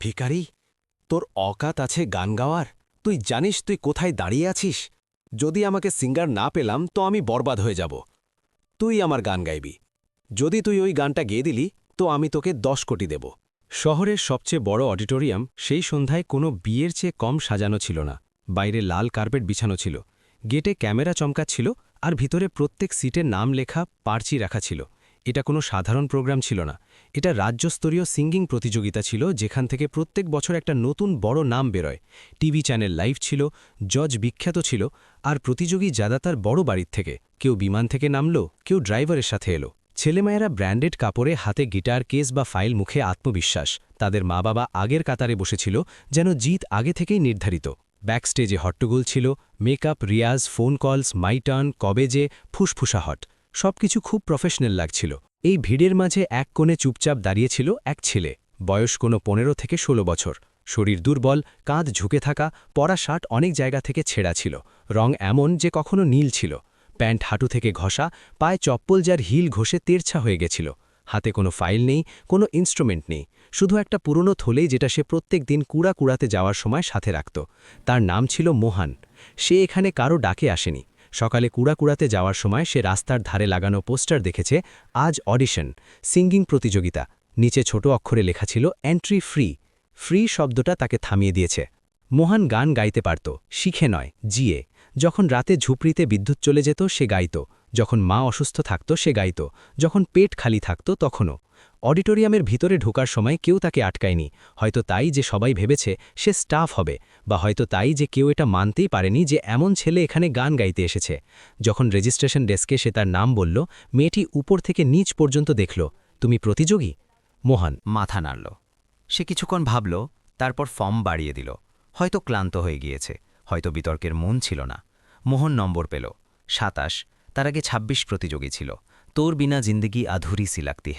ভিকারি তোর অকাত আছে গান গাওয়ার। তুই জানিস তুই কোথায় দাঁড়িয়ে আছিস? যদি আমাকে সিঙ্গার না পেলাম, তো আমি বরবাদ হয়ে যাব। তুই আমার গান গাইবি। যদি তুই ওই গানটা গেয়ে দিলি, তো আমি তোকে দশ কোটি দেব। শহরের সবচেয়ে বড় অডিটোরিয়াম সেই সন্ধ্যায় কোনো বিয়ের চেয়ে কম সাজানো ছিল না। বাইরে লাল কার্পেট বিছানো ছিল। গেটে ক্যামেরা চমকাচ্ছিল আর ভিতরে প্রত্যেক সিটের নাম লেখা পার্চি রাখা ছিল। এটা কোনো সাধারণ প্রোগ্রাম ছিল না। এটা রাজ্যস্তরীয় সিঙ্গিং প্রতিযোগিতা ছিল, যেখান থেকে প্রত্যেক বছর একটা নতুন বড় নাম বেরোয়। টিভি চ্যানেল লাইভ ছিল, জজ বিখ্যাত ছিল, আর প্রতিযোগী জাদাতার বড় বাড়ির থেকে। কেউ বিমান থেকে নামলো, কেউ ড্রাইভারের সাথে এলো। ছেলেমেয়েরা ব্র্যান্ডেড কাপড়ে হাতে গিটার, কেস বা ফাইল মুখে আত্মবিশ্বাস। তাদের মা বাবা আগের কাতারে বসেছিল, যেন জিত আগে থেকেই নির্ধারিত। ব্যাকস্টেজে হট্টগোল ছিল, মেকআপ, রিয়াজ, ফোন কলস মাইটার্ন কবে যে ফুসফুসা হট সবকিছু খুব প্রফেশনাল লাগছিল। এই ভিড়ের মাঝে এক কোণে চুপচাপ দাঁড়িয়েছিল এক ছেলে। বয়স কোনো পনেরো থেকে ১৬ বছর। শরীর দুর্বল, কাঁধ ঝুঁকে থাকা, পরা শার্ট অনেক জায়গা থেকে ছেঁড়া ছিল। রং এমন যে কখনো নীল ছিল। প্যান্ট হাঁটু থেকে ঘষা, পায়ে চপ্পল যার হিল ঘষে তেরছা হয়ে গেছিল। হাতে কোনো ফাইল নেই, কোনো ইনস্ট্রুমেন্ট নেই। শুধু একটা পুরনো থলেই যেটা সে প্রত্যেক দিন কুড়া কুড়াতে যাওয়ার সময় সাথে রাখত। তার নাম ছিল মোহান। সে এখানে কারও ডাকে আসেনি। সকালে কুড়াকুড়াতে যাওয়ার সময় সে রাস্তার ধারে লাগানো পোস্টার দেখেছে, আজ অডিশন, সিঙ্গিং প্রতিযোগিতা। নিচে ছোট অক্ষরে লেখা ছিল, এন্ট্রি ফ্রি। ফ্রি শব্দটা তাকে থামিয়ে দিয়েছে। মোহান গান গাইতে পারত, শিখে নয়, জিয়ে। যখন রাতে ঝুপড়িতে বিদ্যুৎ চলে যেত, সে গাইত। যখন মা অসুস্থ থাকত, সে গাইত। যখন পেট খালি থাকত, তখনও। অডিটোরিয়ামের ভিতরে ঢোকার সময় কেউ তাকে আটকায়নি। হয়তো তাই যে সবাই ভেবেছে সে স্টাফ হবে, বা হয়তো তাই যে কেউ এটা মানতেই পারেনি যে এমন ছেলে এখানে গান গাইতে এসেছে। যখন রেজিস্ট্রেশন ডেস্কে সে তার নাম বলল, মেয়েটি উপর থেকে নিচ পর্যন্ত দেখল, তুমি প্রতিযোগী? মোহন। মাথা নাড়ল। সে কিছুক্ষণ ভাবল, তারপর ফর্ম বাড়িয়ে দিল। হয়তো ক্লান্ত হয়ে গিয়েছে, হয়তো বিতর্কের মন ছিল না। মোহন নম্বর পেল। সাতাশ, তার আগে ২৬ প্রতিযোগী ছিল। তোর বিনা জিন্দগি আধুরি সি লাগতি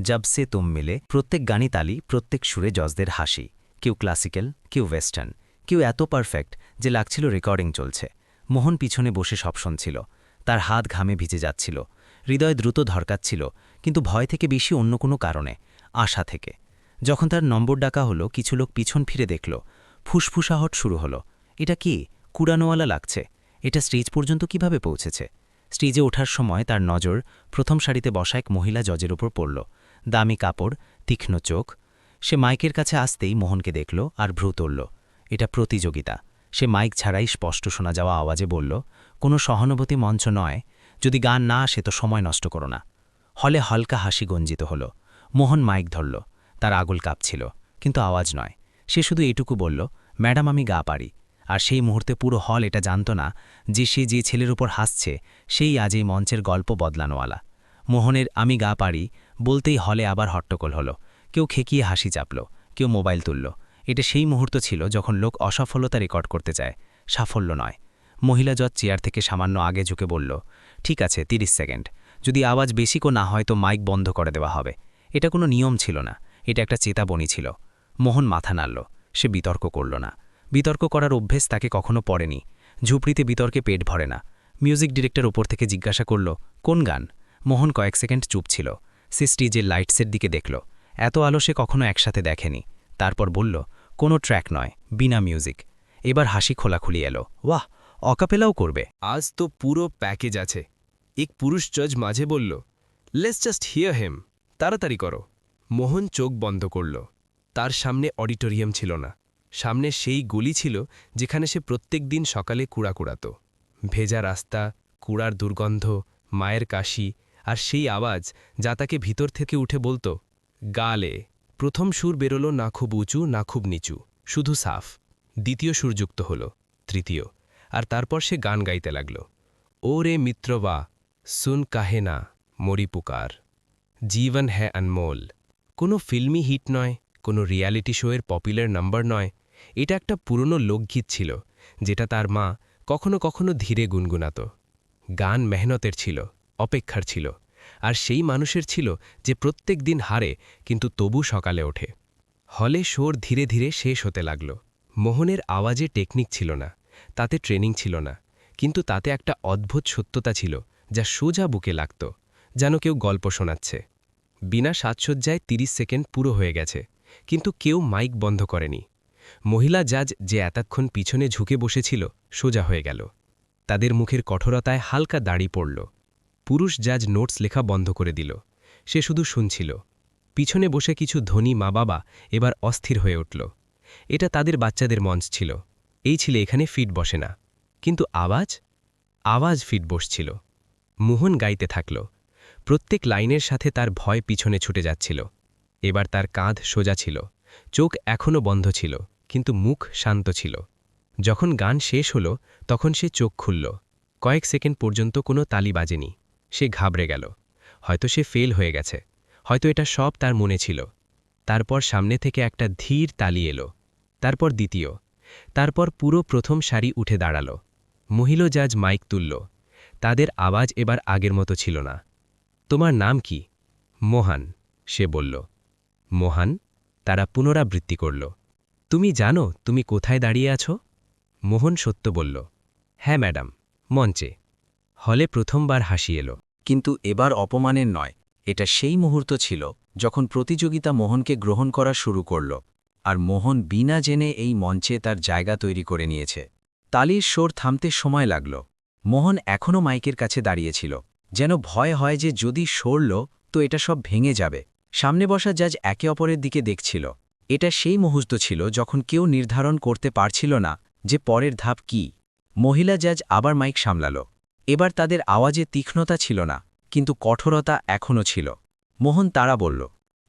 হ্যায় জব সে তুম মিলে প্রত্যেক গানি তালি প্রত্যেক সুরে জজদের হাসি কেউ ক্লাসিক্যাল কেউ ওয়েস্টার্ন কেউ এত পারফেক্ট যে লাগছিল রেকর্ডিং চলছে। মোহন পিছনে বসে সব শুনছিল। তার হাত ঘামে ভিজে যাচ্ছিল। হৃদয় দ্রুত ধরকাচ্ছিল, কিন্তু ভয় থেকে বেশি অন্য কোনো কারণে, আশা থেকে। যখন তার নম্বর ডাকা হলো, কিছু লোক পিছন ফিরে দেখল। ফুসফুসাহট শুরু হলো। এটা কি? কুড়ানোওয়ালা লাগছে। এটা স্টেজ পর্যন্ত কীভাবে পৌঁছেছে? স্টেজে ওঠার সময় তার নজর প্রথম সারিতে বসা এক মহিলা জজের ওপর পড়ল। দামি কাপড়, তীক্ষ্ণ চোখ। সে মাইকের কাছে আসতেই মোহনকে দেখল আর ভ্রু তুলল। এটা প্রতিযোগিতা। সে মাইক ছাড়াই স্পষ্ট শোনা যাওয়া আওয়াজে বলল, কোনো সহানুভূতি মঞ্চ নয়। যদি গান না আসে তো সময় নষ্ট করো না। হলে হালকা হাসি গঞ্জিত হল। মোহন মাইক ধরল। তার আগুল কাঁপছিল। কিন্তু আওয়াজ নয়। সে শুধু এটুকু বলল, ম্যাডাম, আমি গা পারি আর সেই মুহূর্তে পুরো হল এটা জানত না যে সে যে ছেলের উপর হাসছে, সেই আজ এই মঞ্চের গল্প বদলানোওয়ালা। মোহনের আমি গা পারি বলতেই হলে আবার হট্টকল হলো। কেউ খেকিয়ে হাসি চাপল, কেউ মোবাইল তুলল। এটা সেই মুহূর্ত ছিল যখন লোক অসফলতা রেকর্ড করতে চায়, সাফল্য নয়। মহিলা জজ চেয়ার থেকে সামান্য আগে ঝুঁকে বলল, ঠিক আছে ৩০ সেকেন্ড। যদি আওয়াজ বেশি কো না হয় তো মাইক বন্ধ করে দেওয়া হবে। এটা কোনো নিয়ম ছিল না, এটা একটা চেতাবনী ছিল। মোহন মাথা নাড়ল, সে বিতর্ক করল না। বিতর্ক করার অভ্যেস তাকে কখনো পড়েনি। ঝুপড়িতে বিতর্কে পেট ভরে না। মিউজিক ডিরেক্টর ওপর থেকে জিজ্ঞাসা করল, কোন গান? মোহন কয়েক সেকেন্ড চুপ ছিল। সে স্টেজের লাইটসের দিকে দেখল, এত আলো সে কখনো একসাথে দেখেনি। তারপর বলল, কোনো ট্র্যাক নয়, বিনা মিউজিক। এবার হাসি খোলাখুলি এলো, ওয়াহ, অকাপেলাও করবে। আজ তো পুরো প্যাকেজ আছে। এক পুরুষ জজ মাঝে বলল লেটস জাস্ট হিয়ার হেম তাড়াতাড়ি করো। মোহন চোখ বন্ধ করল। তার সামনে অডিটোরিয়াম ছিল না। সামনে সেই গলি ছিল যেখানে সে প্রত্যেক দিন সকালে কুড়া কুড়াত ভেজা রাস্তা, কুড়ার দুর্গন্ধ, মায়ের কাশি আর সেই আওয়াজ যা তাকে ভিতর থেকে উঠে বলতো, গালে, প্রথম সুর বেরোল না খুব উঁচু, না খুব নিচু, শুধু সাফ। দ্বিতীয় সুর যুক্ত হল, তৃতীয়। আর তারপর সে গান গাইতে লাগল ও রে মিত্রবা, সুন কাহে না, মরি পুকার। জীবন হ্যাঁ আনমোল। কোনো ফিল্মি হিট নয়, কোনো রিয়ালিটি শোয়ের পপুলার নাম্বার নয়। এটা একটা পুরনো লোকগীত ছিল, যেটা তার মা কখনো কখনো ধীরে গুনগুনাত। গান মেহনতের ছিল। অপেক্ষার ছিল, আর সেই মানুষের ছিল যে প্রত্যেক দিন হারে, কিন্তু তবু সকালে ওঠে। হলে শোর ধীরে ধীরে শেষ হতে লাগল। মোহনের আওয়াজে টেকনিক ছিল না, তাতে ট্রেনিং ছিল না, কিন্তু তাতে একটা অদ্ভুত সত্যতা ছিল, যা সোজা বুকে লাগত, যেন কেউ গল্প শোনাচ্ছে। বিনা সাজসজ্জায় ৩০ সেকেন্ড পুরো হয়ে গেছে, কিন্তু কেউ মাইক বন্ধ করেনি। মহিলা জাজ যে এতক্ষণ পিছনে ঝুঁকে বসেছিল, সোজা হয়ে গেল। তাদের মুখের কঠোরতায় হালকা দাড়ি পড়ল। পুরুষ জাজ নোটস লেখা বন্ধ করে দিল। সে শুধু শুনছিল। পিছনে বসে কিছু ধনী মা বাবা এবার অস্থির হয়ে উঠল। এটা তাদের বাচ্চাদের মঞ্চ ছিল। এই ছিল এখানে ফিট বসে না। কিন্তু আওয়াজ? আওয়াজ ফিট বসছিল। মোহন গাইতে থাকল। প্রত্যেক লাইনের সাথে তার ভয় পিছনে ছুটে যাচ্ছিল। এবার তার কাঁধ সোজা ছিল। চোখ এখনও বন্ধ ছিল, কিন্তু মুখ শান্ত ছিল। যখন গান শেষ হল, তখন সে চোখ খুলল। কয়েক সেকেন্ড পর্যন্ত কোনো তালি বাজেনি। সে ঘাবড়ে গেল। হয়তো সে ফেল হয়ে গেছে। হয়তো এটা সব তার মনে ছিল। তারপর সামনে থেকে একটা ধীর তালি এলো। তারপর দ্বিতীয়। তারপর পুরো প্রথম সারি উঠে দাঁড়াল। মহিলা জাজ মাইক তুলল। তাদের আওয়াজ এবার আগের মতো ছিল না। তোমার নাম কি? মোহান সে বলল। মোহান তারা পুনরাবৃত্তি করল। তুমি জানো তুমি কোথায় দাঁড়িয়ে আছো? মোহন সত্য বলল। হ্যাঁ ম্যাডাম, মঞ্চে। হলে প্রথমবার হাসি এলো। কিন্তু এবার অপমানের নয়, এটা সেই মুহূর্ত ছিল যখন প্রতিযোগিতা মোহনকে গ্রহণ করা শুরু করল, আর মোহন বিনা জেনে এই মঞ্চে তার জায়গা তৈরি করে নিয়েছে। তালির সোর থামতে সময় লাগল। মোহন এখনও মাইকের কাছে দাঁড়িয়েছিল, যেন ভয় হয় যে যদি সরল, তো এটা সব ভেঙে যাবে। সামনে বসা জাজ একে অপরের দিকে দেখছিল। এটা সেই মুহূর্ত ছিল যখন কেউ নির্ধারণ করতে পারছিল না যে পরের ধাপ কি। মহিলা জাজ আবার মাইক সামলাল। এবার তাদের আওয়াজে তীক্ষ্ণতা ছিল না, কিন্তু কঠোরতা এখনও ছিল। মোহন তারা বলল,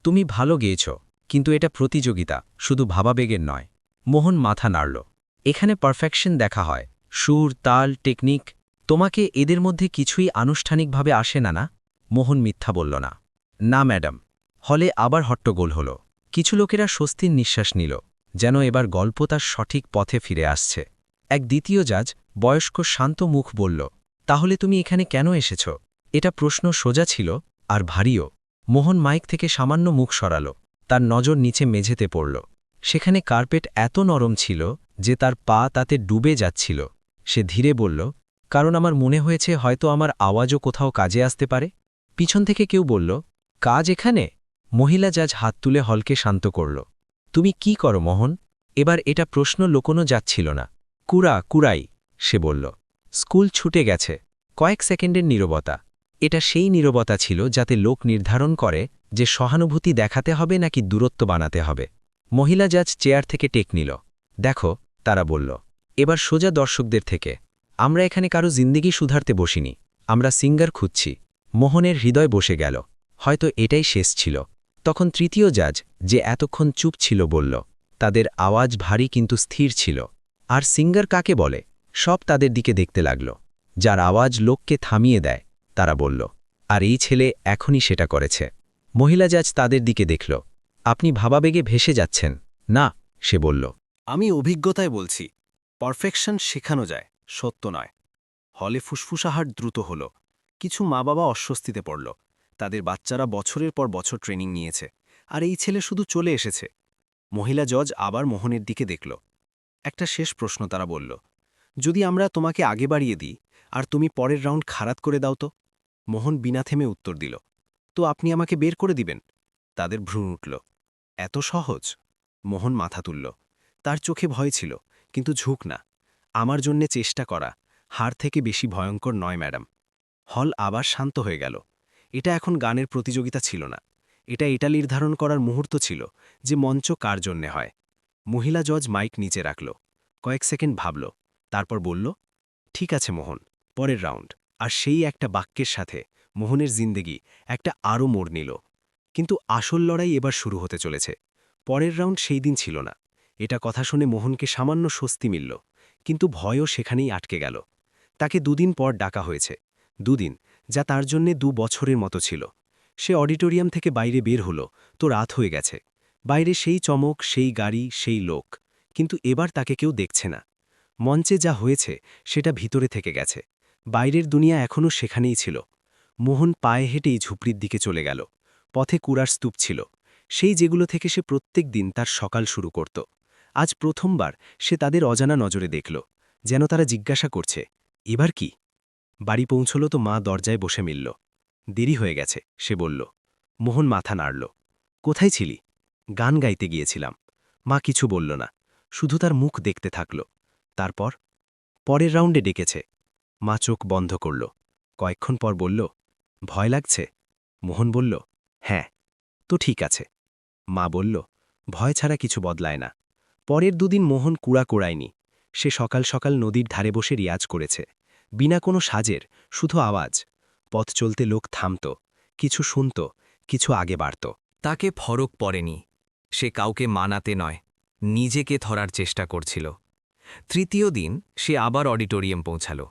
তুমি ভালো গেয়েছ, কিন্তু এটা প্রতিযোগিতা, শুধু ভাবাবেগের নয়। মোহন মাথা নাড়ল, এখানে পারফেকশন দেখা হয়, সুর, তাল, টেকনিক, তোমাকে এদের মধ্যে কিছুই আনুষ্ঠানিকভাবে আসে না না? মোহন মিথ্যা বলল, না। না, ম্যাডাম। হলে আবার হট্টগোল হল। কিছু লোকেরা স্বস্তির নিঃশ্বাস নিল, যেন এবার গল্প তার সঠিক পথে ফিরে আসছে। এক দ্বিতীয় জাজ বয়স্ক শান্ত মুখ বলল তাহলে তুমি এখানে কেন এসেছ? এটা প্রশ্ন সোজা ছিল আর ভারীও। মোহন মাইক থেকে সামান্য মুখ সরাল। তার নজর নিচে মেঝেতে পড়ল। সেখানে কার্পেট এত নরম ছিল যে তার পা তাতে ডুবে যাচ্ছিল। সে ধীরে বলল, কারণ আমার মনে হয়েছে হয়তো আমার আওয়াজও কোথাও কাজে আসতে পারে। পিছন থেকে কেউ বলল, কাজ এখানে? মহিলা জাজ হাত তুলে হলকে শান্ত করল। তুমি কি করো মোহন? এবার এটা প্রশ্ন লোকনো যাচ্ছিল না। কুড়া কুড়াই সে বলল। স্কুল ছুটে গেছে। কয়েক সেকেন্ডের নীরবতা। এটা সেই নীরবতা ছিল যাতে লোক নির্ধারণ করে যে সহানুভূতি দেখাতে হবে নাকি দূরত্ব বানাতে হবে। মহিলা জাজ চেয়ার থেকে টেক নিল। দেখো, তারা বলল, এবার সোজা দর্শকদের থেকে। আমরা এখানে কারও জিন্দিগি সুধারতে বসিনি। আমরা সিঙ্গার খুঁজছি। মোহনের হৃদয় বসে গেল। হয়তো এটাই শেষ ছিল। তখন তৃতীয় জাজ, যে এতক্ষণ চুপ ছিল, বলল, তাদের আওয়াজ ভারী কিন্তু স্থির ছিল। আর সিঙ্গার কাকে বলে? সব তাদের দিকে দেখতে লাগল। যার আওয়াজ লোককে থামিয়ে দেয়, তারা বলল, আর এই ছেলে এখনই সেটা করেছে। মহিলা জাজ তাদের দিকে দেখল। আপনি ভাবাবেগে ভেসে যাচ্ছেন। না, সে বলল। আমি অভিজ্ঞতায় বলছি, পারফেকশন শেখানো যায়, সত্য নয়। হলে ফুসফুসাহাট দ্রুত হল। কিছু মা বাবা অস্বস্তিতে পড়ল। তাদের বাচ্চারা বছরের পর বছর ট্রেনিং নিয়েছে, আর এই ছেলে শুধু চলে এসেছে। মহিলা জজ আবার মোহনের দিকে দেখল। একটা শেষ প্রশ্ন তারা বলল যদি আমরা তোমাকে আগে বাড়িয়ে দিই, আর তুমি পরের রাউন্ড খারাপ করে দাও তো? মোহন বিনা থেমে উত্তর দিল, তো আপনি আমাকে বের করে দিবেন? তাদের ভ্রূণ উঠল। এত সহজ? মোহন মাথা তুলল। তার চোখে ভয় ছিল, কিন্তু ঝুঁক না। আমার জন্যে চেষ্টা করা, হার থেকে বেশি ভয়ঙ্কর নয়, ম্যাডাম। হল আবার শান্ত হয়ে গেল। এটা এখন গানের প্রতিযোগিতা ছিল না। এটা এটা নির্ধারণ করার মুহূর্ত ছিল, যে মঞ্চ কার জন্যে হয়। মহিলা জজ মাইক নিচে রাখল। কয়েক সেকেন্ড ভাবল। তারপর বলল, ঠিক আছে মোহন, পরের রাউন্ড। আর সেই একটা বাক্যের সাথে মোহনের জিন্দেগি একটা আরও মোড় নিল। কিন্তু আসল লড়াই এবার শুরু হতে চলেছে। পরের রাউন্ড সেই দিন ছিল না। এটা কথা শুনে মোহনকে সামান্য স্বস্তি মিলল, কিন্তু ভয়ও সেখানেই আটকে গেল। তাকে দুদিন পর ডাকা হয়েছে। দুদিন, যা তার জন্যে দু বছরের মতো ছিল। সে অডিটোরিয়াম থেকে বাইরে বের হল, তো রাত হয়ে গেছে। বাইরে সেই চমক, সেই গাড়ি, সেই লোক, কিন্তু এবার তাকে কেউ দেখছে না। মঞ্চে যা হয়েছে, সেটা ভিতরে থেকে গেছে। বাইরের দুনিয়া এখনও সেখানেই ছিল। মোহন পায়ে হেঁটেই ঝুপড়ির দিকে চলে গেল। পথে কুড়ার স্তূপ ছিল। সেই যেগুলো থেকে সে প্রত্যেক দিন তার সকাল শুরু করত। আজ প্রথমবার সে তাদের অজানা নজরে দেখল, যেন তারা জিজ্ঞাসা করছে, এবার কি? বাড়ি পৌঁছল তো মা দরজায় বসে মিলল। দেরি হয়ে গেছে, সে বলল। মোহন মাথা নাড়ল। কোথায় ছিলি? গান গাইতে গিয়েছিলাম। মা কিছু বলল না। শুধু তার মুখ দেখতে থাকল। তারপর পরের রাউন্ডে ডেকেছে। মা চোখ বন্ধ করল। কয়েকক্ষণ পর বলল, ভয় লাগছে? মোহন বলল হ্যাঁ তো ঠিক আছে। মা বলল, ভয় ছাড়া কিছু বদলায় না। পরের দুদিন মোহন কুড়া কুড়ায়নি। সে সকাল সকাল নদীর ধারে বসে রিয়াজ করেছে। বিনা কোনো সাজের, শুধু আওয়াজ। পথ চলতে লোক থামত। কিছু শুনত, কিছু আগে বাড়ত। তাকে ফরক পড়েনি। সে কাউকে মানাতে নয়। নিজেকে ধরার চেষ্টা করছিল। তৃতীয় দিন সে আবার অডিটোরিয়াম পৌঁছাল।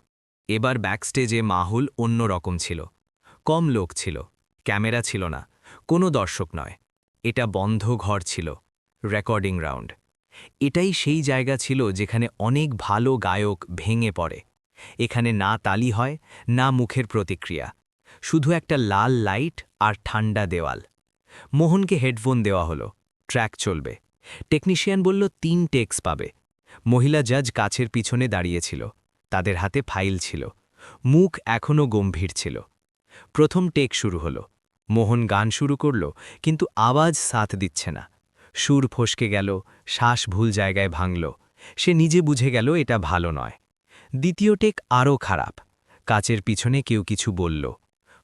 এবার ব্যাকস্টেজে মাহুল অন্য রকম ছিল। কম লোক ছিল। ক্যামেরা ছিল না। কোনো দর্শক নয়। এটা বন্ধ ঘর ছিল। Recording round. এটাই সেই জায়গা ছিল যেখানে অনেক ভালো গায়ক ভেঙে পড়ে। এখানে না তালি হয়, না মুখের প্রতিক্রিয়া। শুধু একটা লাল লাইট আর ঠান্ডা দেওয়াল। মোহনকে হেডফোন দেওয়া হলো। ট্র্যাক চলবে। টেকনিশিয়ান বলল, তিন টেক্স পাবে। মহিলা জাজ কাছের পিছনে দাঁড়িয়েছিল। তাদের হাতে ফাইল ছিল। মুখ এখনও গম্ভীর ছিল। প্রথম টেক শুরু হলো। মোহন গান শুরু করল, কিন্তু আওয়াজ সাথ দিচ্ছে না। সুর ফসকে গেল, শ্বাস ভুল জায়গায় ভাঙল। সে নিজে বুঝে গেল, এটা ভালো নয়। দ্বিতীয় টেক আরও খারাপ। কাচের পিছনে কেউ কিছু বলল।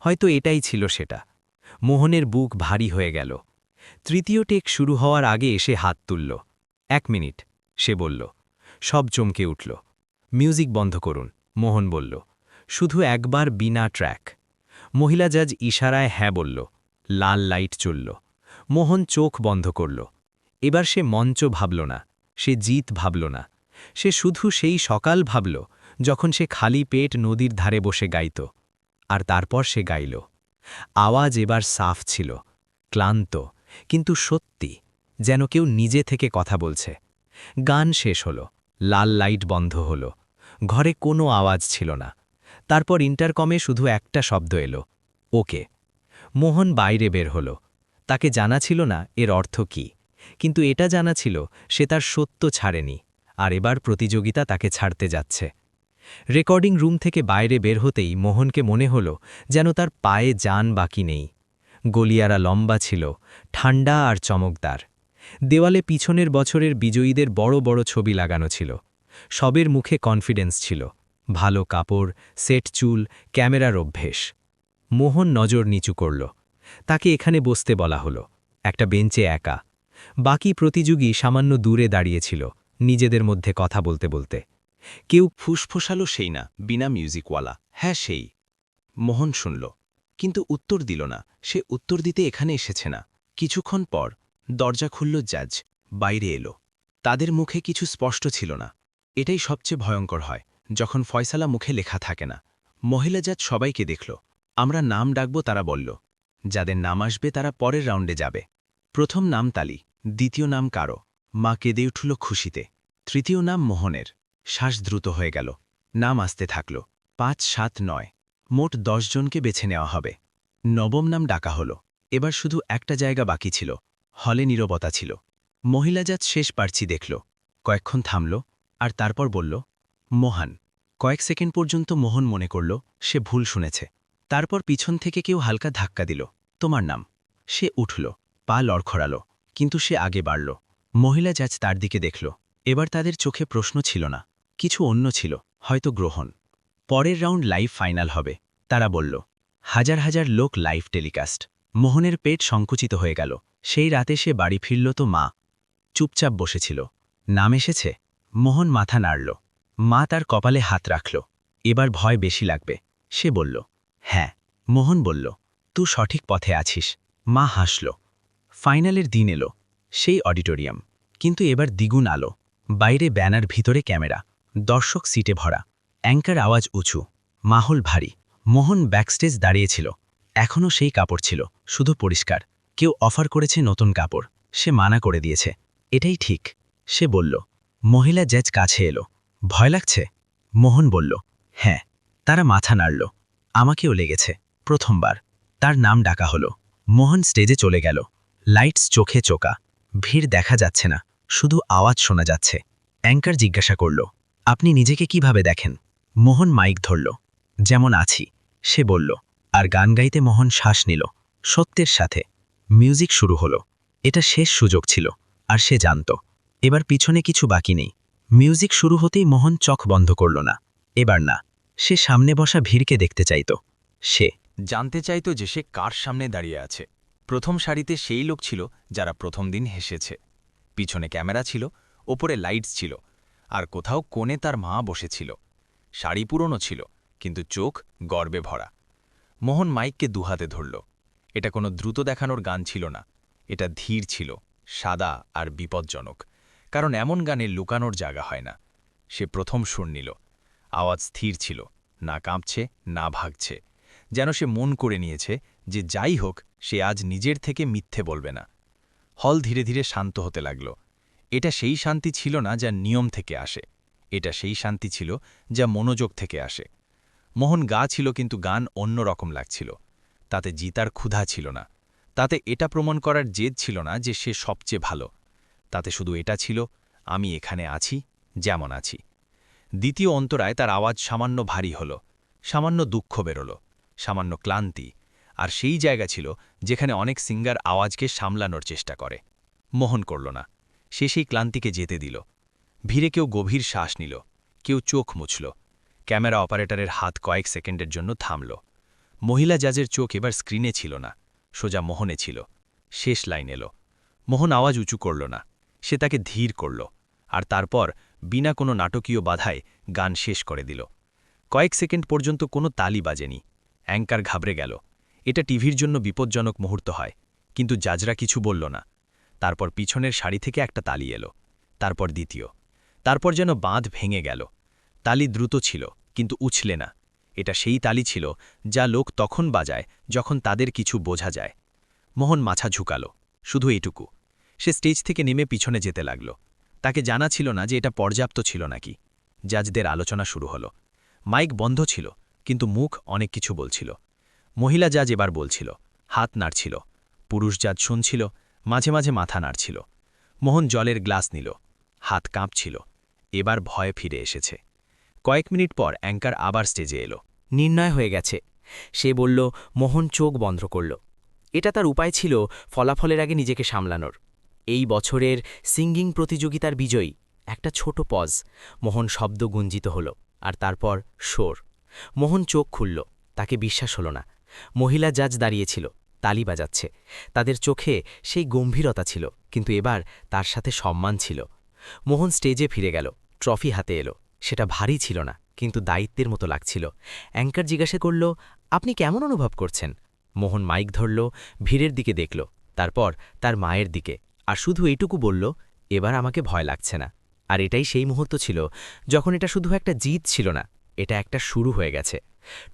হয়তো এটাই ছিল সেটা। মোহনের বুক ভারী হয়ে গেল। তৃতীয় টেক শুরু হওয়ার আগে এসে হাত তুলল। এক মিনিট, সে বলল। সব চমকে উঠল। মিউজিক বন্ধ করুন, মোহন বলল। শুধু একবার বিনা ট্র্যাক। মহিলা জাজ ইশারায় হ্যাঁ বলল। লাল লাইট চলল। মোহন চোখ বন্ধ করল। এবার সে মঞ্চ ভাবল না, সে জিত ভাবল না। সে শুধু সেই সকাল ভাবল যখন সে খালি পেট নদীর ধারে বসে গাইত। আর তারপর সে গাইল। আওয়াজ এবার সাফ ছিল, ক্লান্ত, কিন্তু সত্যি, যেন কেউ নিজে থেকে কথা বলছে। গান শেষ হলো। লাল লাইট বন্ধ হল। ঘরে কোনো আওয়াজ ছিল না। তারপর ইন্টারকমে শুধু একটা শব্দ এলো। ওকে। মোহন বাইরে বের হলো। তাকে জানা ছিল না এর অর্থ কি। কিন্তু এটা জানা ছিল সে তার সত্য ছাড়েনি। আর এবার প্রতিযোগিতা তাকে ছাড়তে যাচ্ছে। রেকর্ডিং রুম থেকে বাইরে বের হতেই মোহনকে মনে হলো যেন তার পায়ে যান বাকি নেই। গলিয়ারা লম্বা ছিল ঠান্ডা আর চমকদার। দেওয়ালে পিছনের বছরের বিজয়ীদের বড় বড় ছবি লাগানো ছিল। সবের মুখে কনফিডেন্স ছিল। ভালো কাপড়, সেট চুল, ক্যামেরার অভ্যেস। মোহন নজর নিচু করল। তাকে এখানে বসতে বলা হলো। একটা বেঞ্চে একা। বাকি প্রতিযোগী সামান্য দূরে দাঁড়িয়েছিল নিজেদের মধ্যে কথা বলতে বলতে। কেউ ফুসফুসালো সেই না, বিনা মিউজিকওয়ালা হ্যাঁ সেই। মোহন শুনল। কিন্তু উত্তর দিল না। সে উত্তর দিতে এখানে এসেছে না। কিছুক্ষণ পর দরজা খুলল জাজ বাইরে এলো। তাদের মুখে কিছু স্পষ্ট ছিল না। এটাই সবচেয়ে ভয়ঙ্কর হয়, যখন ফয়সালা মুখে লেখা থাকে না। মহিলা জাজ সবাইকে দেখল। আমরা নাম ডাকব, তারা বলল। যাদের নাম আসবে, তারা পরের রাউন্ডে যাবে। প্রথম নাম তালি, দ্বিতীয় নাম কারও। মা কেঁদে উঠল খুশিতে। তৃতীয় নাম মোহনের। শ্বাস দ্রুত হয়ে গেল। নাম আসতে থাকল। পাঁচ, সাত, নয়। মোট জনকে বেছে নেওয়া হবে। নবম নাম ডাকা হল। এবার শুধু একটা জায়গা বাকি ছিল। হলে নীরবতা ছিল। মহিলাজাত শেষ পারছি দেখল, কয়েকক্ষণ থামল, আর তারপর বলল, মোহান। কয়েক সেকেন্ড পর্যন্ত মোহন মনে করল, সে ভুল শুনেছে। তারপর পিছন থেকে কেউ হালকা ধাক্কা দিল, তোমার নাম? সে উঠল, পা লড়খড়াল, কিন্তু সে আগে বাড়ল। মহিলা জাজ তার দিকে দেখল, এবার তাদের চোখে প্রশ্ন ছিল না, কিছু অন্য ছিল, হয়তো গ্রহণ। পরের রাউন্ড লাইভ ফাইনাল হবে, তারা বলল, হাজার হাজার লোক লাইভ টেলিকাস্ট। মোহনের পেট সংকুচিত হয়ে গেল সেই রাতে সে বাড়ি ফিরল তো মা। চুপচাপ বসেছিল। নাম এসেছে? মোহন মাথা নাড়ল। মা তার কপালে হাত রাখল। এবার ভয় বেশি লাগবে। সে বলল হ্যাঁ। মোহন বলল তুই সঠিক পথে আছিস। মা হাসল। ফাইনালের দিন এলো। সেই অডিটোরিয়াম। কিন্তু এবার দ্বিগুণ আলো। বাইরে ব্যানার, ভিতরে ক্যামেরা। দর্শক সিটে ভরা। অ্যাঙ্কার আওয়াজ উঁচু। মাহল ভারী। মোহন ব্যাকস্টেজ দাঁড়িয়েছিল এখনও সেই কাপড় ছিল। শুধু পরিষ্কার। কেউ অফার করেছে নতুন কাপড়। সে মানা করে দিয়েছে। এটাই ঠিক। সে বলল, মহিলা জ্যাজ কাছে এলো। ভয় লাগছে? মোহন বলল হ্যাঁ। তারা মাথা নাড়ল। আমাকেও লেগেছে। প্রথমবার। তার নাম ডাকা হলো। মোহন স্টেজে চলে গেল। লাইটস চোখে চোকা। ভিড় দেখা যাচ্ছে না। শুধু আওয়াজ শোনা যাচ্ছে। অ্যাঙ্কার জিজ্ঞাসা করল, আপনি নিজেকে কীভাবে দেখেন? মোহন মাইক ধরল, যেমন আছি। সে বলল, আর গান গাইতে মোহন শ্বাস নিল, সত্যের সাথে। মিউজিক শুরু হলো। এটা শেষ সুযোগ ছিল, আর সে জানত। এবার পিছনে কিছু বাকি নেই। মিউজিক শুরু হতেই মোহন চোখ বন্ধ করল না। এবার না, সে সামনে বসা ভিড়কে দেখতে চাইত। সে জানতে চাইত যে সে কার সামনে দাঁড়িয়ে আছে। প্রথম সারিতে সেই লোক ছিল যারা প্রথম দিন হেসেছে। পিছনে ক্যামেরা ছিল, ওপরে লাইটস ছিল, আর কোথাও কোণে তার মা বসেছিল। শাড়ি পুরনো ছিল, কিন্তু চোখ গর্বে ভরা। মোহন মাইককে দুহাতে ধরল। এটা কোনো দ্রুত দেখানোর গান ছিল না। এটা ধীর ছিল, সাদা আর বিপজ্জনক, কারণ এমন গানে লুকানোর জায়গা হয় না। সে প্রথম সুর নিল, আওয়াজ স্থির ছিল, না কাঁপছে, না ভাগছে, যেন সে মন করে নিয়েছে যে যাই হোক, সে আজ নিজের থেকে মিথ্যে বলবে না। হল ধীরে ধীরে শান্ত হতে লাগল। এটা সেই শান্তি ছিল না যা নিয়ম থেকে আসে। এটা সেই শান্তি ছিল যা মনোযোগ থেকে আসে। মোহন গা ছিল কিন্তু গান অন্য রকম লাগছিল। তাতে জিতার ক্ষুধা ছিল না। তাতে এটা প্রমাণ করার জেদ ছিল না যে সে সবচেয়ে ভালো। তাতে শুধু এটা ছিল, আমি এখানে আছি, যেমন আছি। দ্বিতীয় অন্তরায় তার আওয়াজ সামান্য ভারী হল, সামান্য দুঃখ বেরোল, সামান্য ক্লান্তি, আর সেই জায়গা ছিল যেখানে অনেক সিঙ্গার আওয়াজকে সামলানোর চেষ্টা করে। মোহন করল না, সে সেই ক্লান্তিকে যেতে দিল। ভিড়ে কেউ গভীর শ্বাস নিল, কেউ চোখ মুছল, ক্যামেরা অপারেটরের হাত কয়েক সেকেন্ডের জন্য থামল। মহিলা জাজের চোখ এবার স্ক্রিনে ছিল না, সোজা মোহনে ছিল। শেষ লাইন এলো। মোহন আওয়াজ উঁচু করল না, সে তাকে ধীর করল, আর তারপর বিনা কোনো নাটকীয় বাধায় গান শেষ করে দিল। কয়েক সেকেন্ড পর্যন্ত কোনো তালি বাজেনি। অ্যাঙ্কার ঘাবড়ে গেল। এটা টিভির জন্য বিপজ্জনক মুহূর্ত হয়, কিন্তু জাজরা কিছু বলল না। তারপর পিছনের শাড়ি থেকে একটা তালি এলো, তারপর দ্বিতীয়। তারপর যেন বাঁধ ভেঙে গেল। তালি দ্রুত ছিল, কিন্তু উছলে না। এটা সেই তালি ছিল যা লোক তখন বাজায় যখন তাদের কিছু বোঝা যায়। মোহন মাছা ঝুকালো, শুধু এটুকু। সে স্টেজ থেকে নেমে পিছনে যেতে লাগল। তাকে জানা ছিল না যে এটা পর্যাপ্ত ছিল নাকি। জাজদের আলোচনা শুরু হলো। মাইক বন্ধ ছিল, কিন্তু মুখ অনেক কিছু বলছিল। মহিলা জাজ এবার বলছিল, হাত নাড়ছিল, পুরুষ জাজ শুনছিল, মাঝে মাঝে মাথা নাড়ছিল। মোহন জলের গ্লাস নিল, হাত কাঁপছিল, এবার ভয় ফিরে এসেছে। কয়েক মিনিট পর অ্যাঙ্কার আবার স্টেজে এলো। নির্ণয় হয়ে গেছে। সে বলল, মোহন চোখ বন্ধ করল। এটা তার উপায় ছিল ফলাফলের আগে নিজেকে সামলানোর। এই বছরের সিঙ্গিং প্রতিযোগিতার বিজয়ী, একটা ছোট পজ। মোহন শব্দ গুঞ্জিত হল, আর তারপর সোর মোহন চোখ খুলল, তাকে বিশ্বাস হল না। মহিলা জাজ দাঁড়িয়েছিল, তালি বাজাচ্ছে। তাদের চোখে সেই গম্ভীরতা ছিল, কিন্তু এবার তার সাথে সম্মান ছিল। মোহন স্টেজে ফিরে গেল, ট্রফি হাতে এলো। সেটা ভারী ছিল না। কিন্তু দায়িত্বের মতো লাগছিল। অ্যাঙ্কার জিজ্ঞাসা করল, আপনি কেমন অনুভব করছেন? মোহন মাইক ধরল, ভিড়ের দিকে দেখল, তারপর তার মায়ের দিকে, আর শুধু এইটুকু বলল, এবার আমাকে ভয় লাগছে না। আর এটাই সেই মুহূর্ত ছিল, যখন এটা শুধু একটা জিত ছিল না, এটা একটা শুরু হয়ে গেছে।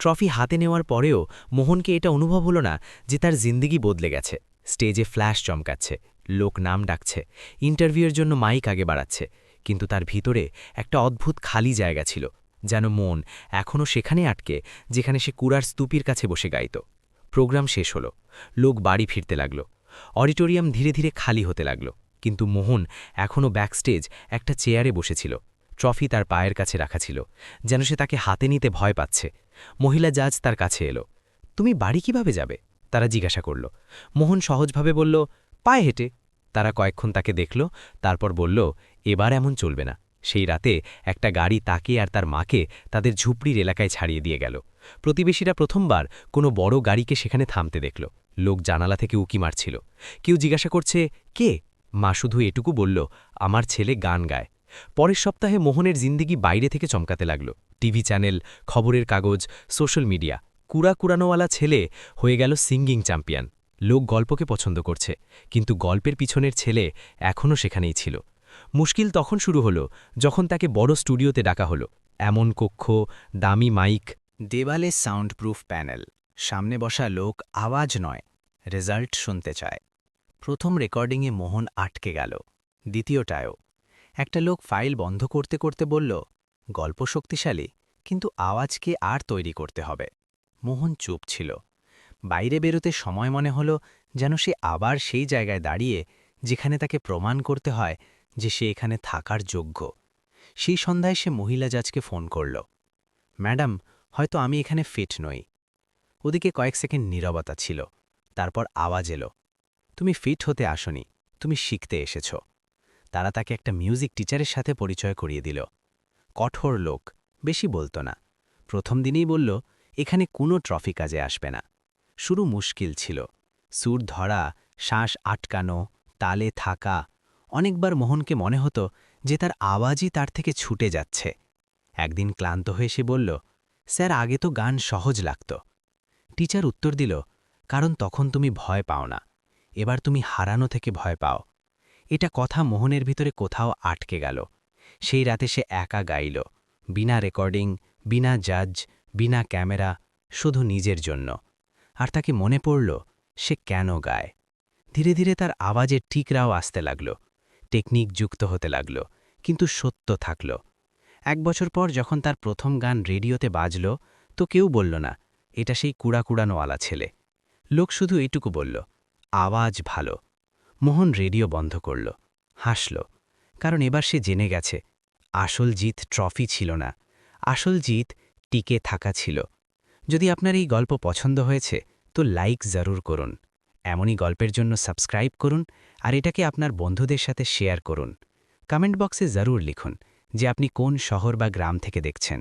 ট্রফি হাতে নেওয়ার পরেও মোহনকে এটা অনুভব হলো না যে তার জিন্দিগি বদলে গেছে। স্টেজে ফ্ল্যাশ চমকাচ্ছে, লোক নাম ডাকছে, ইন্টারভিউয়ের জন্য মাইক আগে বাড়াচ্ছে, কিন্তু তার ভিতরে একটা অদ্ভুত খালি জায়গা ছিল। যেন মন এখনও সেখানে আটকে, যেখানে সে কুরার স্তূপির কাছে বসে গাইত। প্রোগ্রাম শেষ হলো। লোক বাড়ি ফিরতে লাগল। অডিটোরিয়াম ধীরে ধীরে খালি হতে লাগল। কিন্তু মোহন এখনও ব্যাকস্টেজ একটা চেয়ারে বসেছিল। ট্রফি তার পায়ের কাছে রাখা ছিল, যেন সে তাকে হাতে নিতে ভয় পাচ্ছে। মহিলা জাজ তার কাছে এলো। তুমি বাড়ি কীভাবে যাবে? তারা জিজ্ঞাসা করল। মোহন সহজভাবে বলল, পায়ে হেঁটে। তারা কয়েকক্ষণ তাকে দেখল, তারপর বলল, এবার এমন চলবে না। সেই রাতে একটা গাড়ি তাকে আর তার মাকে তাদের ঝুপড়ির এলাকায় ছাড়িয়ে দিয়ে গেল। প্রতিবেশীরা প্রথমবার কোনো বড় গাড়িকে সেখানে থামতে দেখল। লোক জানালা থেকে উকি মারছিল। কেউ জিজ্ঞাসা করছে, কে? মা শুধু এটুকু বলল, আমার ছেলে গান গায়। পরের সপ্তাহে মোহনের জিন্দিগি বাইরে থেকে চমকাতে লাগল। টিভি চ্যানেল, খবরের কাগজ, সোশ্যাল মিডিয়া কুড়া কুড়ানোওয়ালা ছেলে হয়ে গেল সিঙ্গিং চ্যাম্পিয়ন। লোক গল্পকে পছন্দ করছে, কিন্তু গল্পের পিছনের ছেলে এখনও সেখানেই ছিল। মুশকিল তখন শুরু হলো, যখন তাকে বড় স্টুডিওতে ডাকা হলো। এমন কক্ষ, দামি মাইক, দেওয়ালে সাউন্ডপ্রুফ প্যানেল, সামনে বসা লোক, আওয়াজ নয়, রেজাল্ট শুনতে চায়। প্রথম রেকর্ডিংয়ে মোহন আটকে গেল, দ্বিতীয়টায়ও। একটা লোক ফাইল বন্ধ করতে করতে বলল, গল্প শক্তিশালী, কিন্তু আওয়াজকে আর তৈরি করতে হবে। মোহন চুপ ছিল। বাইরে বেরোতে সময় মনে হল, যেন সে আবার সেই জায়গায় দাঁড়িয়ে, যেখানে তাকে প্রমাণ করতে হয় যে সে এখানে থাকার যোগ্য। সেই সন্ধ্যায় সে মহিলা জাজকে ফোন করল। ম্যাডাম, হয়তো আমি এখানে ফিট নই। ওদিকে কয়েক সেকেন্ড নীরবতা ছিল। তারপর আওয়াজ এলো। তুমি ফিট হতে আসনি। তুমি শিখতে এসেছ। তারা তাকে একটা মিউজিক টিচারের সাথে পরিচয় করিয়ে দিল। কঠোর লোক, বেশি বলতো না। প্রথম দিনেই বলল, এখানে কোনো ট্রফি কাজে আসবে না। শুরু মুশকিল ছিল। সুর ধরা, শ্বাস আটকানো, তালে থাকা অনেকবার মোহনকে মনে হতো যে তার আওয়াজই তার থেকে ছুটে যাচ্ছে। একদিন ক্লান্ত হয়ে সে বলল, স্যার, আগে তো গান সহজ লাগত। টিচার উত্তর দিল, কারণ তখন তুমি ভয় পাও না। এবার তুমি হারানো থেকে ভয় পাও। এটা কথা মোহনের ভিতরে কোথাও আটকে গেল। সেই রাতে সে একা গাইল, বিনা রেকর্ডিং, বিনা জাজ, বিনা ক্যামেরা, শুধু নিজের জন্য। আর তাকে মনে পড়ল, সে কেন গায়? ধীরে ধীরে তার আওয়াজের ঠিকরাও আসতে লাগল। টেকনিক যুক্ত হতে লাগল, কিন্তু সত্য থাকল। এক বছর পর যখন তার প্রথম গান রেডিওতে বাজল, তো কেউ বলল না, এটা সেই কুড়া কুড়ানোওয়ালা ছেলে। লোক শুধু এটুকু বলল, আওয়াজ ভালো। মোহন রেডিও বন্ধ করল, হাসল, কারণ এবার সে জেনে গেছে, আসল জিত ট্রফি ছিল না। আসল জিত টিকে থাকা ছিল। যদি আপনার এই গল্প পছন্দ হয়েছে, তো লাইক জরুর করুন। এমনই গল্পের জন্য সাবস্ক্রাইব করুন আর এটাকে আপনার বন্ধুদের সাথে শেয়ার করুন। কমেন্ট বক্সে জরুর লিখুন যে আপনি কোন শহর বা গ্রাম থেকে দেখছেন।